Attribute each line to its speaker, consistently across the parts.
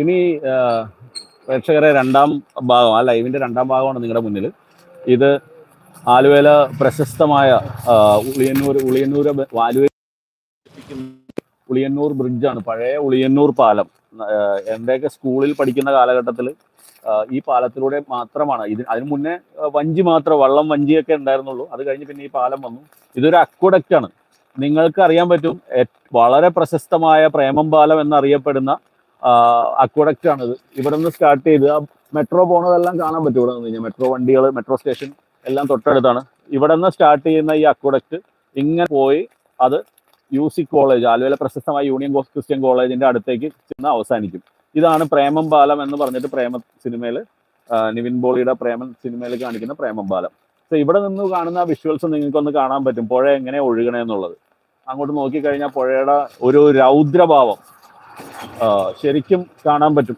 Speaker 1: ഇനി പ്രേക്ഷകരെ രണ്ടാം ഭാഗം ആ ലൈവിന്റെ രണ്ടാം ഭാഗമാണ് നിങ്ങളുടെ മുന്നിൽ. ഇത് ആലുവയിലെ പ്രശസ്തമായ ഉളിയന്നൂർ ഉളിയന്നൂർ ആലുവ ഉളിയന്നൂർ ബ്രിഡ്ജാണ്. പഴയ ഉളിയന്നൂർ പാലം. ആ, സ്കൂളിൽ പഠിക്കുന്ന കാലഘട്ടത്തിൽ ഈ പാലത്തിലൂടെ മാത്രമാണ്. ഇത് അതിന് മുന്നേ വഞ്ചി മാത്രം വള്ളം വഞ്ചിയൊക്കെ ഉണ്ടായിരുന്നുള്ളൂ. അത് കഴിഞ്ഞ് പിന്നെ ഈ പാലം വന്നു. ഇതൊരു aqueduct ആണ് നിങ്ങൾക്ക് അറിയാൻ പറ്റും വളരെ പ്രശസ്തമായ പ്രേമം പാലം എന്നറിയപ്പെടുന്ന അക്വഡക്റ്റ് ആണ് ഇത് ഇവിടെ നിന്ന് സ്റ്റാർട്ട് ചെയ്ത് ആ മെട്രോ പോണതെല്ലാം കാണാൻ പറ്റും ഇവിടെ നിന്ന് കഴിഞ്ഞാൽ. മെട്രോ വണ്ടികൾ മെട്രോ സ്റ്റേഷൻ എല്ലാം തൊട്ടടുത്താണ്. ഇവിടെ നിന്ന് സ്റ്റാർട്ട് ചെയ്യുന്ന ഈ അക്വഡക്റ്റ് ഇങ്ങനെ പോയി അത് യു സി കോളേജ് ആലുവയിലെ പ്രശസ്തമായ യൂണിയൻ ക്രിസ്ത്യൻ കോളേജിന്റെ അടുത്തേക്ക് ചെന്ന് അവസാനിക്കും. ഇതാണ് പ്രേമം ബാലം എന്ന് പറഞ്ഞിട്ട് പ്രേമ സിനിമയിൽ നിവിൻ ബോളിയുടെ പ്രേമൻ സിനിമയിൽ കാണിക്കുന്ന പ്രേമം ബാലം. സോ ഇവിടെ നിന്ന് കാണുന്ന വിഷ്വൽസ് നിങ്ങൾക്കൊന്ന് കാണാൻ പറ്റും. പുഴ എങ്ങനെ ഒഴുകണേ എന്നുള്ളത്. അങ്ങോട്ട് നോക്കിക്കഴിഞ്ഞാൽ പുഴയുടെ ഒരു രൗദ്രഭാവം. ശരിക്കും കാണാൻ പറ്റും.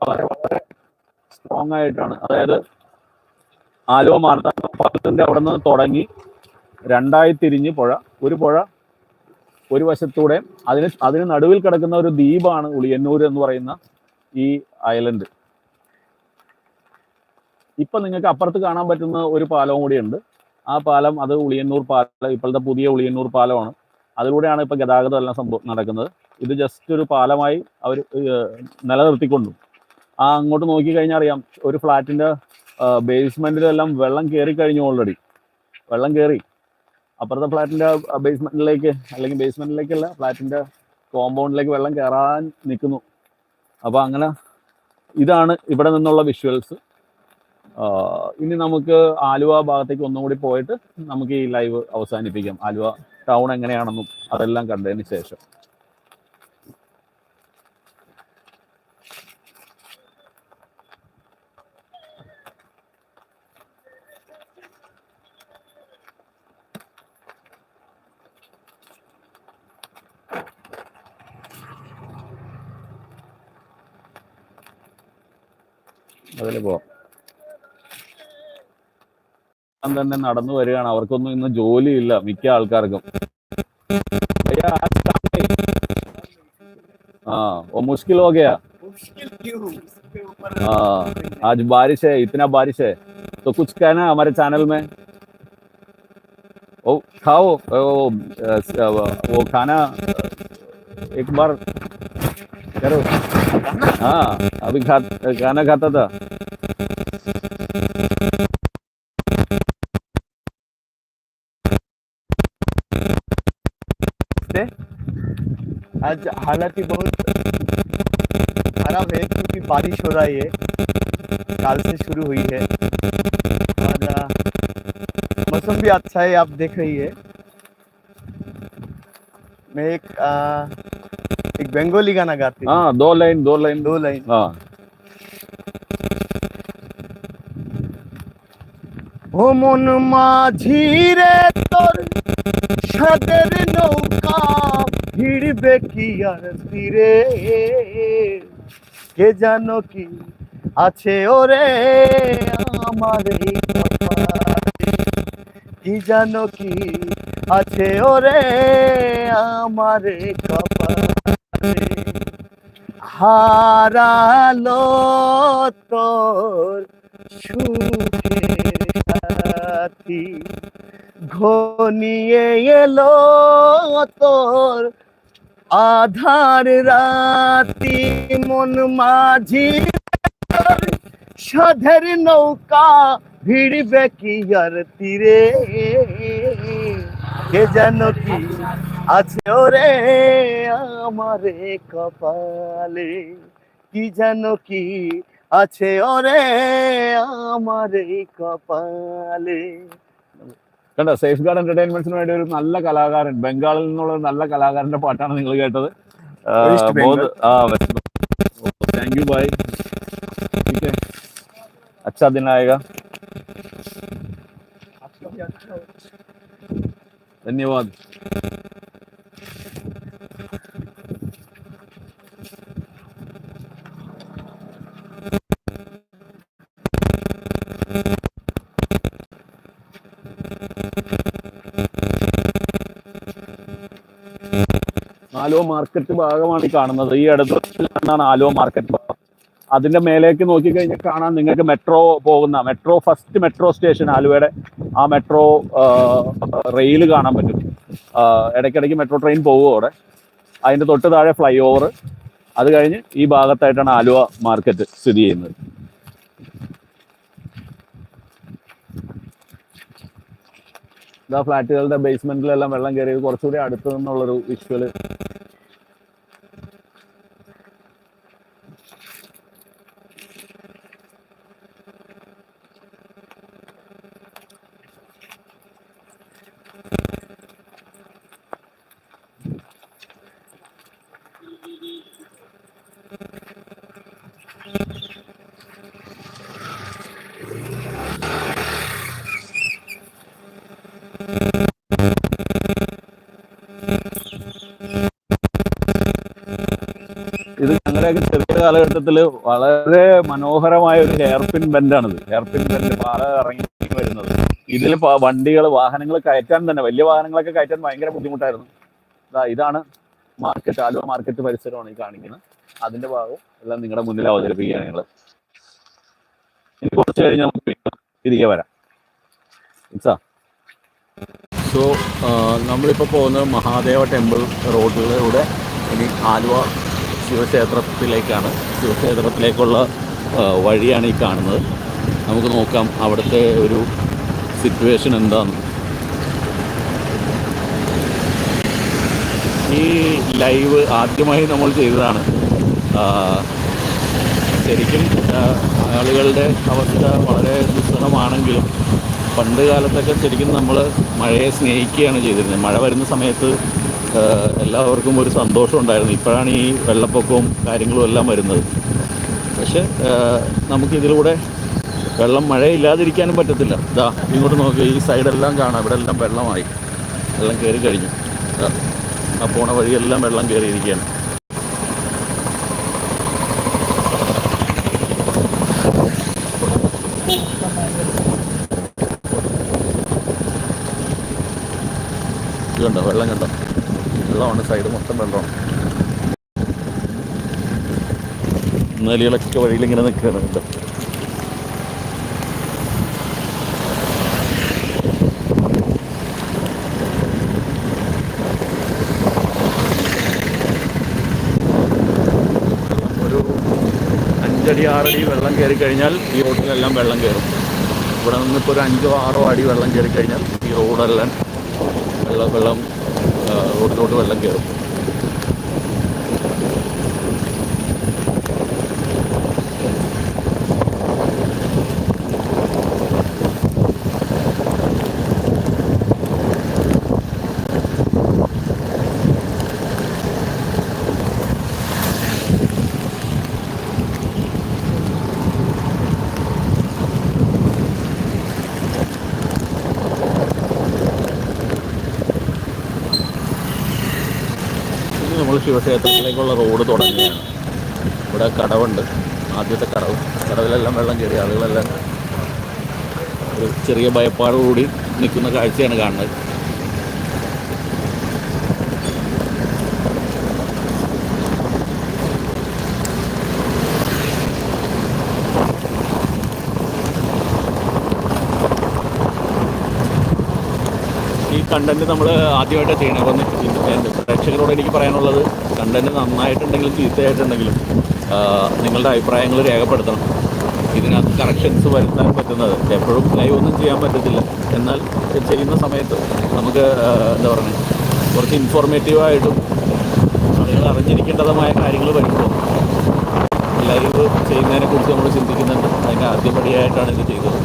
Speaker 1: വളരെ വളരെ സ്ട്രോങ് ആയിട്ടാണ്. അതായത് ആലുവ മാർത്താണ്ഡ അവിടെ നിന്ന് തുടങ്ങി രണ്ടായി തിരിഞ്ഞ് പുഴ. ഒരു പുഴ ഒരു വശത്തൂടെ അതിന് അതിന് നടുവിൽ കിടക്കുന്ന ഒരു ദ്വീപാണ് ഉളിയന്നൂർ എന്ന് പറയുന്ന ഈ ഐലൻഡ് ഇപ്പൊ നിങ്ങൾക്ക് അപ്പുറത്ത് കാണാൻ പറ്റുന്ന ഒരു പാലവും കൂടിയുണ്ട്. ആ പാലം അത് ഉളിയന്നൂർ പാലം ഇപ്പോഴത്തെ പുതിയ ഉളിയന്നൂർ പാലമാണ്. അതിലൂടെയാണ് ഇപ്പൊ ഗതാഗതം എല്ലാം സംഭവം നടക്കുന്നത്. ഇത് ജസ്റ്റ് ഒരു പാലമായി അവർ നിലനിർത്തിക്കൊണ്ടു. ആ അങ്ങോട്ട് നോക്കി കഴിഞ്ഞാൽ അറിയാം ഒരു ഫ്ലാറ്റിന്റെ ബേസ്മെന്റിലെല്ലാം വെള്ളം കയറി കഴിഞ്ഞു ഓൾറെഡി വെള്ളം കയറി അപ്പുറത്തെ ഫ്ലാറ്റിന്റെ ബേസ്മെന്റിലേക്ക് അല്ലെങ്കിൽ ബേസ്മെന്റിലേക്കല്ല ഫ്ലാറ്റിന്റെ കോമ്പൗണ്ടിലേക്ക് വെള്ളം കയറാൻ നിൽക്കുന്നു. അപ്പോൾ അങ്ങനെ ഇതാണ് ഇവിടെ നിന്നുള്ള വിഷ്വൽസ് ഇനി നമുക്ക് ആലുവ ഭാഗത്തേക്ക് ഒന്നും കൂടി പോയിട്ട് നമുക്ക് ഈ ലൈവ് അവസാനിപ്പിക്കാം. ആലുവ ടൗൺ എങ്ങനെയാണെന്നും അതെല്ലാം കണ്ടതിന് ശേഷം. അതിൽ പോവാം. തന്നെ നടന്നു വരികയാണ്. അവർക്കൊന്നും ഇന്ന് ജോലിയില്ല മിക്ക ആൾക്കാർക്കും. मुश्किल हो गया।
Speaker 2: मुश्किल क्यों?
Speaker 1: हाँ। आज बारिश है इतना बारिश है तो कुछ कहना हमारे चैनल में? वो खाओ वो वो खाना एक बार करो। हाँ अभी खा खाना खाता था।
Speaker 2: आज हालात ही बहुत खराब है क्योंकि बारिश हो रही है काल से शुरू हुई है और आ, मौसम भी अच्छा है आप देख रही है मैं एक आ, एक बंगाली गाना गाती हूँ
Speaker 1: हाँ दो लाइन दो लाइन
Speaker 2: दो लाइन
Speaker 1: हाँ
Speaker 2: ও মন মাঝি রে তোর সাদের নৌকা ভিড়বে কি আর তীরে কে জানো কি আছে ওরে আমার? কি জানো কি আছে ওরে আমার কপালে হারালো তোর সাথী, ঘনিয়ে এলো তোর আধার রাতি মন মাঝি সাধের নৌকা ভিড়বে কি আর তীরে? কে যেন কি আছে রে আমারে কপালে? কি যেন কি আছে ওরে আমারে কপালে?
Speaker 1: കണ്ടോ സേഫ് ഗാർഡ് എന്റർടൈൻമെന്റ്സിന് വേണ്ടി ഒരു നല്ല കലാകാരൻ ബംഗാളിൽ നിന്നുള്ള ഒരു നല്ല കലാകാരന്റെ പാട്ടാണ് നിങ്ങൾ കേട്ടത്. താങ്ക് യു ബൈ അച്ഛാ ദിനായക ധന്യവാദ്. ആലോ മാർക്കറ്റ് ഭാഗമാണ് ഈ കാണുന്നത്. ഈ ഇടതുവശത്തിലാണ് ആലോ മാർക്കറ്റ് ഭാഗം. അതിന്റെ മേലേക്ക് നോക്കിക്കഴിഞ്ഞാൽ കാണാം നിങ്ങൾക്ക് മെട്രോ പോകുന്ന മെട്രോ ഫസ്റ്റ് മെട്രോ സ്റ്റേഷൻ ആലുവയുടെ ആ മെട്രോ റെയിൽ കാണാൻ പറ്റും. ഇടയ്ക്കിടയ്ക്ക് മെട്രോ ട്രെയിൻ പോകും അവിടെ. അതിന്റെ തൊട്ട് താഴെ ഫ്ലൈ ഓവർ അത് കഴിഞ്ഞ് ഈ ഭാഗത്തായിട്ടാണ് ആലുവ മാർക്കറ്റ് സ്ഥിതി ചെയ്യുന്നത്. ഇതാ ഫ്ലാറ്റുകളുടെ ബേസ്മെന്റിലെല്ലാം വെള്ളം കയറിയത് കുറച്ചുകൂടി അടുത്ത് നിന്നുള്ളൊരു വിഷ്വൽ ഇത് ഞങ്ങളുടെയൊക്കെ ചെറിയ കാലഘട്ടത്തിൽ വളരെ മനോഹരമായ ഒരു ഹെയർപിൻ ബെൻഡാണിത് ഹെയർപിൻ ബെൻഡ് പാറ ഇറങ്ങി വരുന്നത്. ഇതിൽ വണ്ടികൾ വാഹനങ്ങൾ കയറ്റാൻ തന്നെ വലിയ വാഹനങ്ങളൊക്കെ കയറ്റാൻ ഭയങ്കര ബുദ്ധിമുട്ടായിരുന്നു. ഇതാണ് മാർക്കറ്റ് ആലുവ മാർക്കറ്റ് പരിസരമാണ് ഈ കാണിക്കുന്നത്. അതിന്റെ ഭാഗവും എല്ലാം നിങ്ങളുടെ മുന്നിൽ അവതരിപ്പിക്കുകയാണ് ഞങ്ങൾ ഇനി കുറച്ച് കഴിഞ്ഞ് നമുക്ക് തിരികെ വരാം. സോ നമ്മളിപ്പോൾ പോകുന്നത് മഹാദേവ ടെമ്പിൾ റോഡിലൂടെ ഇനി ആലുവ ശിവക്ഷേത്രത്തിലേക്കാണ്. ശിവക്ഷേത്രത്തിലേക്കുള്ള വഴിയാണ് ഈ കാണുന്നത്. നമുക്ക് നോക്കാം അവിടുത്തെ ഒരു സിറ്റുവേഷൻ എന്താണെന്ന് ഈ ലൈവ് ആദ്യമായി നമ്മൾ ചെയ്തതാണ്. ശരിക്കും ആളുകളുടെ അവസ്ഥ വളരെ ദുസ്സഹമാണെങ്കിലും പണ്ട് കാലത്തൊക്കെ ശരിക്കും നമ്മൾ മഴയെ സ്നേഹിക്കുകയാണ് ചെയ്തിരുന്നത്. മഴ വരുന്ന സമയത്ത് എല്ലാവർക്കും ഒരു സന്തോഷം ഉണ്ടായിരുന്നു. ഇപ്പോഴാണ് ഈ വെള്ളപ്പൊക്കവും കാര്യങ്ങളും എല്ലാം വരുന്നത്. പക്ഷെ നമുക്കിതിലൂടെ വെള്ളം മഴയില്ലാതിരിക്കാനും പറ്റത്തില്ല. ഇതാ ഇങ്ങോട്ട് നോക്കി ഈ സൈഡെല്ലാം കാണാം. ഇവിടെ എല്ലാം വെള്ളമായി. വെള്ളം കയറി കഴിഞ്ഞു. ആ പോണ വഴിയെല്ലാം വെള്ളം കയറിയിരിക്കുകയാണ്. ഇത് കണ്ടോ? വെള്ളം കണ്ടോ? വെള്ളമാണ് സൈഡ് മൊത്തം വെള്ളമാണ്. നലികളൊക്കെ വഴിയിൽ ഇങ്ങനെ നിൽക്കുകയാണ് കേട്ടോ. അഞ്ചടി ആറടി വെള്ളം കയറി കഴിഞ്ഞാൽ ഈ റോഡിലെല്ലാം വെള്ളം കയറും. ഇവിടെ നിന്നിപ്പോൾ ഒരു അഞ്ചോ ആറോ അടി വെള്ളം കയറി കഴിഞ്ഞാൽ ഈ റോഡെല്ലാം വെള്ളം വെള്ളം റോഡിലോട്ട് വെള്ളം കയറും ഇനി നമ്മൾ ശിവക്ഷേത്രത്തിലേക്കുള്ള റോഡ് തുടങ്ങുകയാണ്. ഇവിടെ കടവുണ്ട്. ആദ്യത്തെ കടവ്. കടവിലെല്ലാം വെള്ളം കയറി. ആളുകളെല്ലാം ഒരു ചെറിയ ഭയപ്പാടോടുകൂടി നിൽക്കുന്ന കാഴ്ചയാണ് കാണുന്നത് ഈ കണ്ടന്റ് നമ്മൾ ആദ്യമായിട്ട് ചെയ്യണത് അപ്പം എന്റെ പ്രേക്ഷകരോട് എനിക്ക് പറയാനുള്ളത് കണ്ടന്റ് നന്നായിട്ടുണ്ടെങ്കിലും ചീത്തയായിട്ടുണ്ടെങ്കിലും നിങ്ങളുടെ അഭിപ്രായങ്ങൾ രേഖപ്പെടുത്തണം. ഇതിനകത്ത് കറക്ഷൻസ് വരുത്താൻ പറ്റുന്നത് എപ്പോഴും ലൈവ് ഒന്നും ചെയ്യാൻ പറ്റത്തില്ല. എന്നാൽ ചെയ്യുന്ന സമയത്ത് നമുക്ക് എന്താ പറയുക കുറച്ച് ഇൻഫോർമേറ്റീവായിട്ടും ആളുകൾ അറിഞ്ഞിരിക്കേണ്ടതുമായ കാര്യങ്ങൾ വരുമ്പോൾ ലൈവ് ചെയ്യുന്നതിനെക്കുറിച്ച് നമ്മൾ ചിന്തിക്കുന്നുണ്ട്. അതിന്റെ ആദ്യപടിയായിട്ടാണ് ഇത് ചെയ്തത്.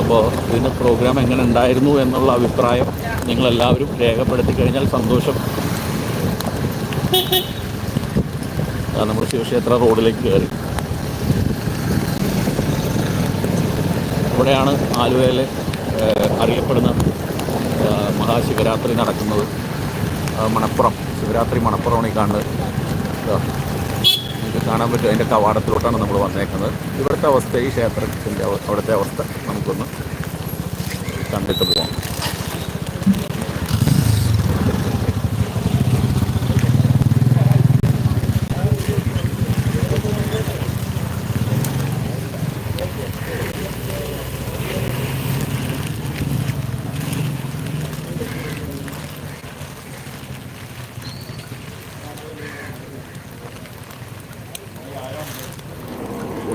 Speaker 1: അപ്പോൾ ഇന്ന് പ്രോഗ്രാം എങ്ങനെ ഉണ്ടായിരുന്നു എന്നുള്ള അഭിപ്രായം നിങ്ങളെല്ലാവരും രേഖപ്പെടുത്തി കഴിഞ്ഞാൽ സന്തോഷം. ആ, നമ്മുടെ ശിവക്ഷേത്ര റോഡിലേക്ക് കയറി. ഇവിടെയാണ് ആലുവയിലെ അറിയപ്പെടുന്ന മഹാശിവരാത്രി നടക്കുന്നത്. മണപ്പുറം ശിവരാത്രി മണപ്പുറമാണ് ഈ കാണുന്നത്. നിങ്ങൾക്ക് കാണാൻ പറ്റും. അതിന്റെ കവാടത്തിലോട്ടാണ് നമ്മൾ വന്നേക്കുന്നത്. ഇവിടുത്തെ അവസ്ഥ ഈ ക്ഷേത്രത്തിന്റെ അവ- അവിടുത്തെ അവസ്ഥ നമുക്കൊന്ന് കണ്ടിട്ട് പോവാം.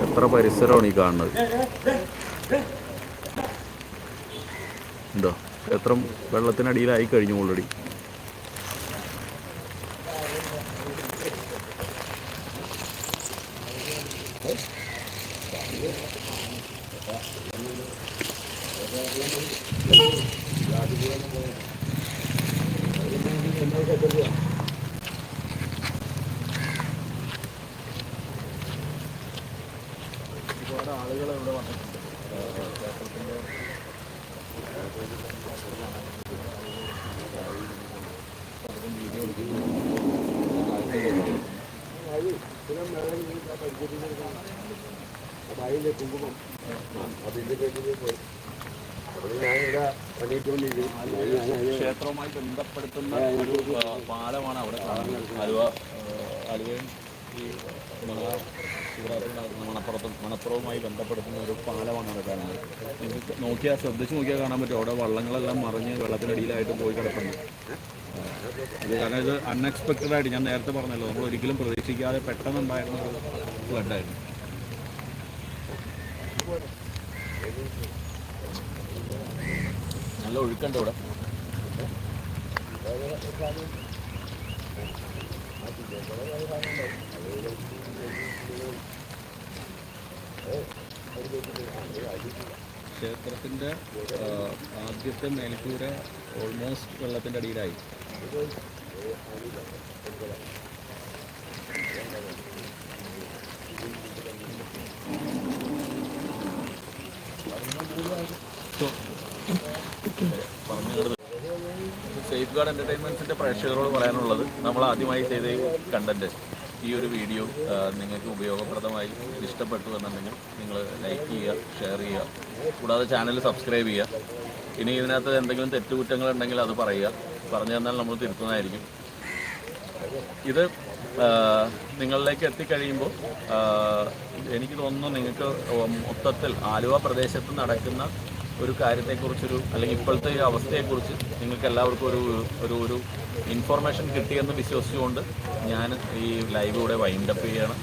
Speaker 1: എത്ര പരിസരമാണ് ഈ കാണുന്നത്? എത്ര വെള്ളത്തിനടിയിലായി കഴിഞ്ഞു ഓൾറെഡി ഒരുപാട് ക്ഷേത്രവുമായി ബന്ധപ്പെടുത്തുന്ന ഒരു പാലമാണ് അവിടെ കാണുന്നത്. ആലുവ അലുവയും ആലുവയും ഈ ശിവരാത്രി മണപ്പുറത്തും മണപ്പുറവുമായി ബന്ധപ്പെടുത്തുന്ന ഒരു പാലമാണ് അവിടെ കാണുന്നത്. നിങ്ങൾക്ക് നോക്കിയാൽ ശ്രദ്ധിച്ച് നോക്കിയാൽ കാണാൻ പറ്റും. അവിടെ വള്ളങ്ങളെല്ലാം മറിഞ്ഞ് വെള്ളത്തിനടിയിലായിട്ട് പോയി കിടക്കുന്നു. അത് കാരണം ഇത് അൺഎക്സ്പെക്റ്റഡ് ആയിട്ട് ഞാൻ നേരത്തെ പറഞ്ഞല്ലോ നമ്മൾ ഒരിക്കലും പ്രതീക്ഷിക്കാതെ പെട്ടെന്നുണ്ടായിരുന്ന ഒരു ഫ്ലഡായിരുന്നു നല്ല ഒഴുക്കുണ്ട് ഇവിടെ. ക്ഷേത്രത്തിന്റെ ആദ്യത്തെ മേൽക്കൂര ഓൾമോസ്റ്റ് വെള്ളത്തിന്റെ അടിയിലായി. സേഫ് ഗാർഡ് എന്റർടൈൻമെന്റ്സിന്റെ പ്രേക്ഷകരോട് പറയാനുള്ളത് നമ്മൾ ആദ്യമായി ചെയ്ത ഈ കണ്ടന്റ് ഈ ഒരു വീഡിയോ നിങ്ങൾക്ക് ഉപയോഗപ്രദമായി ഇഷ്ടപ്പെട്ടു എന്നുണ്ടെങ്കിൽ നിങ്ങൾ ലൈക്ക് ചെയ്യുക ഷെയർ ചെയ്യുക. കൂടാതെ ചാനൽ സബ്സ്ക്രൈബ് ചെയ്യുക. ഇനി ഇതിനകത്ത് എന്തെങ്കിലും തെറ്റുകുറ്റങ്ങൾ ഉണ്ടെങ്കിൽ അത് പറയുക. പറഞ്ഞു തന്നാൽ നമ്മൾ തിരുത്തുന്നതായിരിക്കും. ഇത് നിങ്ങളിലേക്ക് എത്തിക്കഴിയുമ്പോൾ എനിക്ക് തോന്നുന്നു നിങ്ങൾക്ക് മൊത്തത്തിൽ ആലുവ പ്രദേശത്ത് നടക്കുന്ന ഒരു കാര്യത്തെക്കുറിച്ചൊരു അല്ലെങ്കിൽ ഇപ്പോഴത്തെ ഈ അവസ്ഥയെക്കുറിച്ച് നിങ്ങൾക്ക് എല്ലാവർക്കും ഒരു ഒരു ഒരു ഇൻഫോർമേഷൻ കിട്ടിയെന്ന് വിശ്വസിച്ചുകൊണ്ട് ഞാൻ ഈ ലൈവ് ഇവിടെ വൈൻഡപ്പ് ചെയ്യണം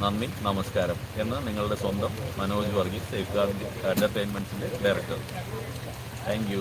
Speaker 1: നന്ദി നമസ്കാരം എന്ന് നിങ്ങളുടെ സ്വന്തം മനോജ് വർഗീസ് സേഫ് ഗാർഡ് എന്റർടൈൻമെന്റ്സിന്റെ ഡയറക്ടർ താങ്ക്